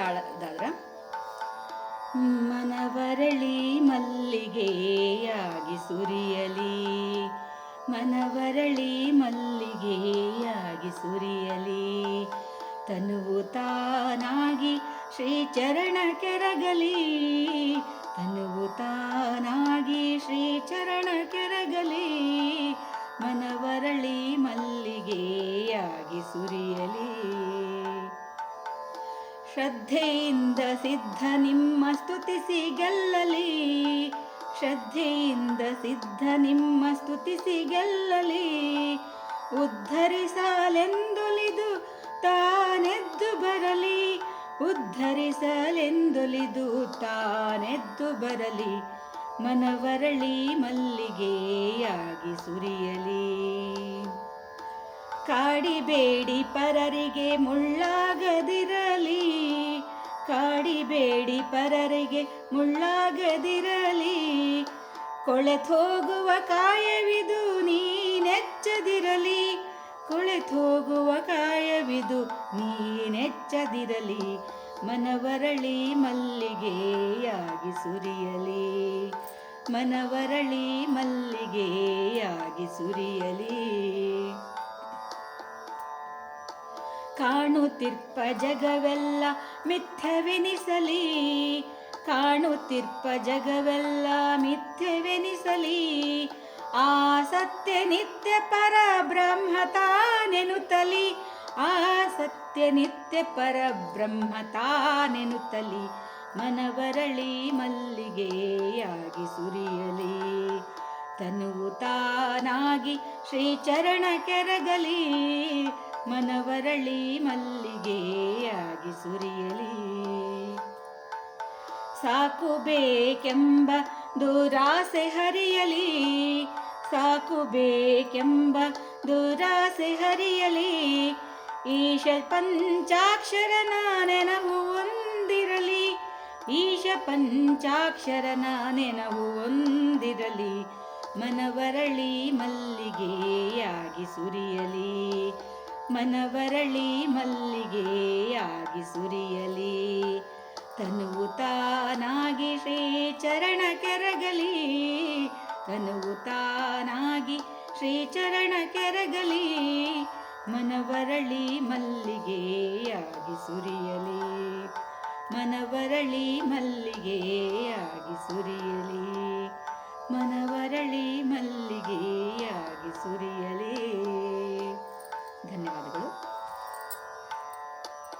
ತಾಳದಾದ್ರ? ಮನವರಳಿ ಮಲ್ಲಿಗೆಯಾಗಿ ಸುರಿಯಲಿ. ಮನವರಳಿ ಮಲ್ಲಿಗೆಯಾಗಿ ಸುರಿಯಲಿ. ತನುವು ತಾನಾಗಿ ಶ್ರೀಚರಣ ಕೆರಗಲಿ. ತನುವು ತಾನಾಗಿ ಶ್ರೀಚರಣ ಕೆರಗಲಿ. ಶ್ರದ್ಧೆಯಿಂದ ಸಿದ್ಧ ನಿಮ್ಮ ಸ್ತುತಿಸಿ ಗೆಲ್ಲಲಿ ಶ್ರದ್ಧೆಯಿಂದ ಸಿದ್ಧ ನಿಮ್ಮ ಸ್ತುತಿಸಿ ಗೆಲ್ಲಲಿ ಉದ್ಧರಿಸಲೆಂದೊಲಿದು ತಾನೆದ್ದು ಬರಲಿ. ಉದ್ಧರಿಸಲೆಂದೊಲಿದು ತಾನೆದ್ದು ಬರಲಿ. ಮನವರಳಿ ಮಲ್ಲಿಗೆಯಾಗಿ ಸುರಿಯಲಿ. ಕಾಡಿಬೇಡಿ ಪರರಿಗೆ ಮುಳ್ಳಾಗದಿರಲಿ. ಕಾಡಿಬೇಡಿ ಪರರಿಗೆ ಮುಳ್ಳಾಗದಿರಲಿ. ಕೊಳೆತೋಗುವ ಕಾಯವಿದು ನೀನೆಚ್ಚದಿರಲಿ ಕೊಳೆತೋಗುವ ಕಾಯವಿದು ನೀನೆಚ್ಚದಿರಲಿ ಮನವರಳಿ ಮಲ್ಲಿಗೆಯಾಗಿ ಸುರಿಯಲಿ. ಮನವರಳಿ ಮಲ್ಲಿಗೆಯಾಗಿ ಸುರಿಯಲಿ. ಕಾಣುತ್ತಿರ್ಪ ಜಗವೆಲ್ಲ ಮಿಥ್ಯವೆನಿಸಲಿ. ಕಾಣುತ್ತಿರ್ಪ ಜಗವೆಲ್ಲ ಮಿಥ್ಯವೆನಿಸಲಿ. ಆ ಸತ್ಯ ನಿತ್ಯ ಪರ ಬ್ರಹ್ಮ ತಾನೆನುತ್ತಲಿ. ಆ ಸತ್ಯ ನಿತ್ಯ ಪರ ಬ್ರಹ್ಮ ತಾನೆನುತ್ತಲಿ. ಮನವರಳಿ ಮಲ್ಲಿಗೆಯಾಗಿ ಸುರಿಯಲಿ. ತನುವು ತಾನಾಗಿ ಶ್ರೀಚರಣ ಕೆರಗಲಿ. ಮನವರಳಿ ಮಲ್ಲಿಗೆಯಾಗಿ ಸುರಿಯಲಿ. ಸಾಕು ಬೇಕೆಂಬ ದುರಾಸೆ ಹರಿಯಲಿ. ಸಾಕು ಬೇಕೆಂಬ ದುರಾಸೆ ಹರಿಯಲಿ. ಈಶ ಪಂಚಾಕ್ಷರ ನೆನವು ಒಂದಿರಲಿ ಈಶ ಪಂಚಾಕ್ಷರ ನೆನವು ಒಂದಿರಲಿ ಮನವರಳಿ ಮಲ್ಲಿಗೆಯಾಗಿ ಸುರಿಯಲಿ. ಮನವರಳಿ ಮಲ್ಲಿಗೆಯಾಗಿ ಸುರಿಯಲಿ. ತನುವು ತಾನಾಗಿ ಶ್ರೀಚರಣ ಕೆರಗಲಿ ತನುವು ತಾನಾಗಿ ಶ್ರೀಚರಣ ಕೆರಗಲಿ ಮನವರಳಿ ಮಲ್ಲಿಗೆಯಾಗಿ ಸುರಿಯಲಿ. ಮನವರಳಿ ಮಲ್ಲಿಗೆಯಾಗಿ ಸುರಿಯಲಿ. ಮನವರಳಿ ಮಲ್ಲಿಗೆಯಾಗಿ ಸುರಿಯಲಿ.